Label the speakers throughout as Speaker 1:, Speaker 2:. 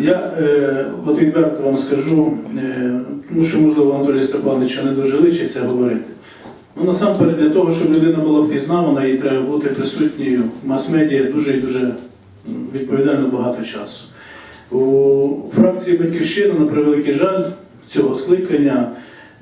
Speaker 1: Я е, от відверто вам скажу, е, тому що, можливо, Анатолій Степановича не дуже личить це говорити. Ну, насамперед, для того, щоб людина була впізнавана, їй треба бути присутньою в мас-медіа дуже і дуже відповідально багато часу. У фракції Батьківщина, на превеликий жаль, цього скликання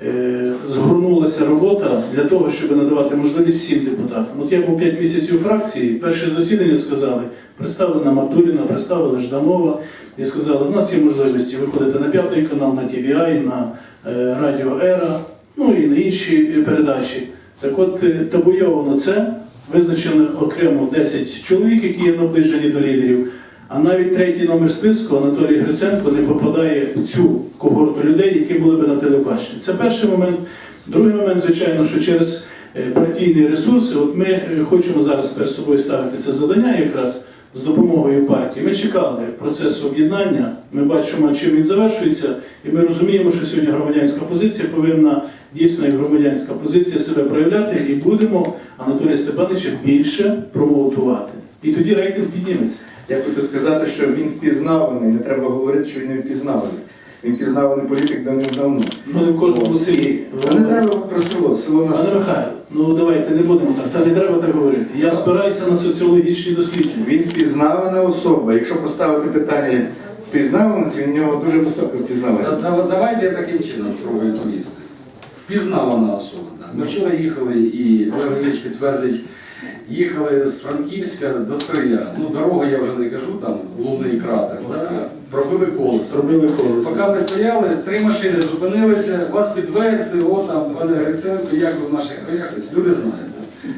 Speaker 1: е, згорнулася робота для того, щоб надавати можливість всім депутатам. От я був 5 місяців у фракції, перше засідання сказали, представлена Мадуліна, представили Жданова, і сказали, у нас є можливості виходити на п'ятий канал, на TVI, на е, Радіо Ера, ну і на інші передачі. Так от е, табуйовано це, визначено окремо 10 чоловік, які є наближені до лідерів. А навіть третій номер списку Анатолій Гриценко не попадає в цю когорту людей, які були б на телебаченні. Це перший момент. Другий момент, звичайно, що через е, партійні ресурси, от ми хочемо зараз перед собою ставити це завдання якраз з допомогою партії. Ми чекали процесу об'єднання, ми бачимо, чим він завершується, і ми розуміємо, що сьогодні громадянська позиція повинна дійсно як громадянська позиція себе проявляти, і будемо Анатолія Степановича більше промоутувати. І тоді рейтинг підніметься.
Speaker 2: Я хочу сказати, що він впізнаваний, не треба говорити, що він не впізнаваний. Він впізнаваний політик давним-давно.
Speaker 1: Ну, не в кожному селі.
Speaker 2: Та не треба про село, село нас.
Speaker 1: Пане Михайло, ну давайте не будемо так. Та не треба так говорити. Я спираюся на соціологічні дослідження.
Speaker 2: Він впізнавана особа. Якщо поставити питання впізнаваності, він в нього дуже висока впізнаваність.
Speaker 3: Та- та- Давайте я таким чином спробую відповісти. Впізнавана особа. так. Ми вчора їхали, і Олег Леонідович підтвердить, їхали з Франківська до Стрия. Ну, дорога я вже не кажу, там лунний кратер. Да? Пробили колесо.
Speaker 1: Зробили колесо.
Speaker 3: Поки ми стояли, три машини зупинилися, вас підвезти, о там, пане Гриценко, як ви в наших краях, люди знають.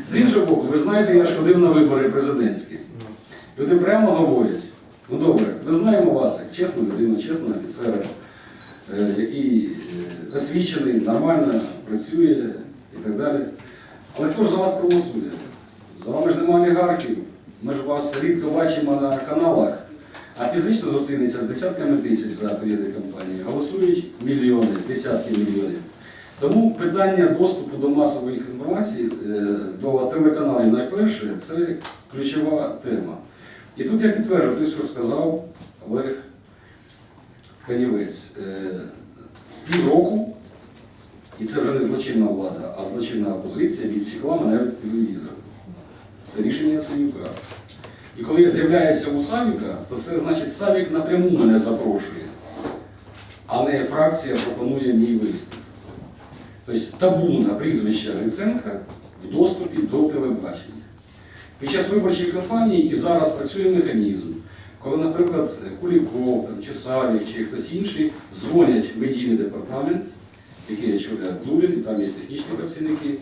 Speaker 3: З іншого боку, ви знаєте, я ж ходив на вибори президентські. Люди прямо говорять, ну добре, ми знаємо вас як чесну людину, чесного офіцера, е, який е, освічений, нормально працює і так далі. Але хто ж за вас проголосує? За вами ж немає олігархів, ми ж вас рідко бачимо на каналах. А фізично зустрінеться з десятками тисяч за періоди кампанії. Голосують мільйони, десятки мільйонів. Тому питання доступу до масової інформації, е, до телеканалів найперше, це ключова тема. І тут я підтверджую те, що сказав Олег Канівець. Е, Півроку, і це вже не злочинна влада, а злочинна опозиція відсікла мене від телевізора. Це рішення Яценюка. І коли я з'являюся у Савіка, то це значить Савік напряму мене запрошує, а не фракція пропонує мій виступ. Тобто табу на прізвище Гриценка в доступі до телебачення. Під час виборчої кампанії і зараз працює механізм, коли, наприклад, Куліков чи Савік, чи хтось інший дзвонять в медійний департамент, який я Дулін, і там є технічні працівники,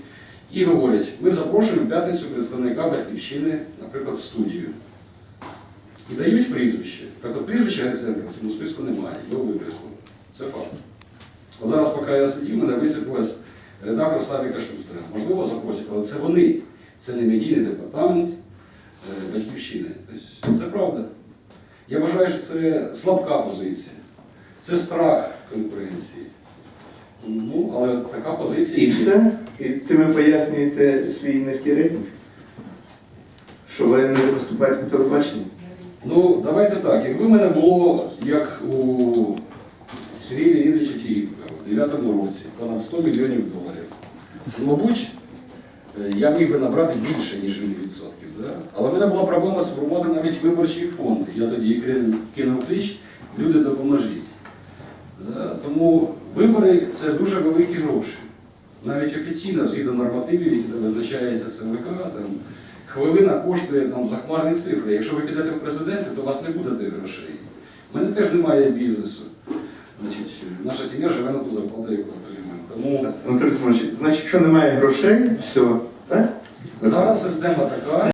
Speaker 3: і говорять, ми запрошуємо в п'ятницю представника батьківщини, наприклад, в студію. І дають прізвище. Так от прізвища Гриценка в цьому списку немає, його викреслили. Це факт. От зараз, поки я сидів, мене висвітлилась редактор Савіка Шустера. Можливо, запросять, але це вони. Це не медійний департамент е, батьківщини. Тобто, це правда. Я вважаю, що це слабка позиція. Це страх конкуренції. Ну, але така позиція.
Speaker 2: І все. І ви пояснюєте свій низький рейтинг? Що ви не виступаєте на телебаченні?
Speaker 3: Ну, давайте так. Якби в мене було, як у Сергія Леонідовича Тігіпка в 9-му році, понад 100 мільйонів доларів, то, мабуть, е, я міг би набрати більше, ніж він відсотків. Да? Але в мене була проблема сформувати навіть виборчий фонд. Я тоді кинув- клич, люди допоможіть. Да? Тому вибори це дуже великі гроші. Навіть офіційно, згідно нормативів, які визначається ЦВК, там, хвилина коштує там захмарні цифри. Якщо ви підете в президенти, то у вас не буде тих грошей. У мене теж немає бізнесу. Значить, наша сім'я живе на ту зарплату, яку отримуємо. Тому
Speaker 2: Анатолій Симонович, значить, якщо немає грошей, все, так?
Speaker 3: зараз система така.